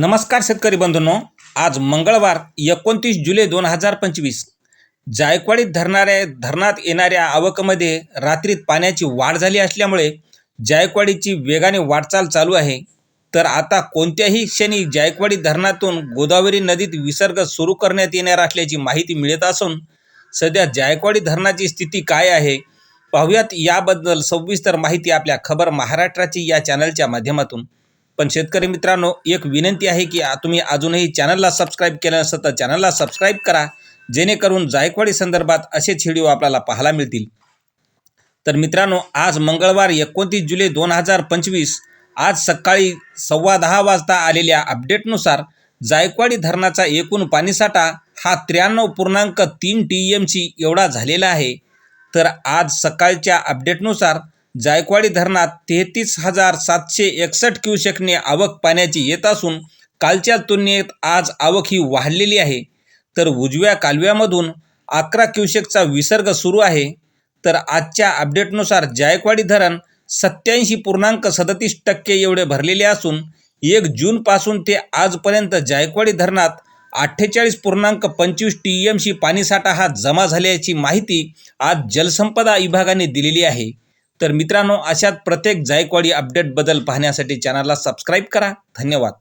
नमस्कार शेतकरी बंधूंनो. आज मंगळवार एकोणतीस जुलै दोन हजार पंचवीस. जायकवाडीत धरणाऱ्या धरणात येणाऱ्या आवकमध्ये रात्रीत पाण्याची वाढ झाली असल्यामुळे जायकवाडीची वेगाने वाटचाल चालू आहे. तर आता कोणत्याही क्षणी जायकवाडी धरणातून गोदावरी नदीत विसर्ग सुरू करण्यात येणार असल्याची माहिती मिळत असून सध्या जायकवाडी धरणाची स्थिती काय आहे पाहुयात. याबद्दल सविस्तर माहिती आपल्या खबर महाराष्ट्राची या चॅनलच्या माध्यमातून. पण शेतकरी मित्रांनो एक विनंती आहे की तुम्ही अजूनही चॅनलला सबस्क्राईब केलं नसेल तर चॅनलला सबस्क्राईब करा. जेणेकरून जायकवाडी संदर्भात असेच व्हिडिओ आपल्याला पाहायला मिळतील. तर मित्रांनो आज मंगळवार एकोणतीस जुलै दोन हजार पंचवीस आज सकाळी सव्वा दहा वाजता आलेल्या अपडेटनुसार जायकवाडी धरणाचा एकूण पाणीसाठा हा त्र्याण्णव पूर्णांक तीन टी एम सी एवढा झालेला आहे. तर आज सकाळच्या अपडेटनुसार जायकवाडी धरणात तेहतीस हजार सातशे एकसष्ट क्युसेकने आवक पाण्याची येत असून कालच्या तुलनेत आज आवक ही वाढलेली आहे. तर उजव्या कालव्यामधून अकरा क्युसेकचा विसर्ग सुरू आहे. तर आजच्या अपडेटनुसार जायकवाडी धरण सत्याऐंशी पूर्णांक सदतीस टक्के एवढे भरलेले असून एक जूनपासून ते आजपर्यंत जायकवाडी धरणात अठ्ठेचाळीस पूर्णांक पंचवीस टी एमशी पाणीसाठा हा जमा झाल्याची माहिती आज जलसंपदा विभागाने दिलेली आहे. तर मित्रांनो अशात प्रत्येक जायकवाडी अपडेटबद्दल पाहण्यासाठी चॅनलला सबस्क्राईब करा. धन्यवाद.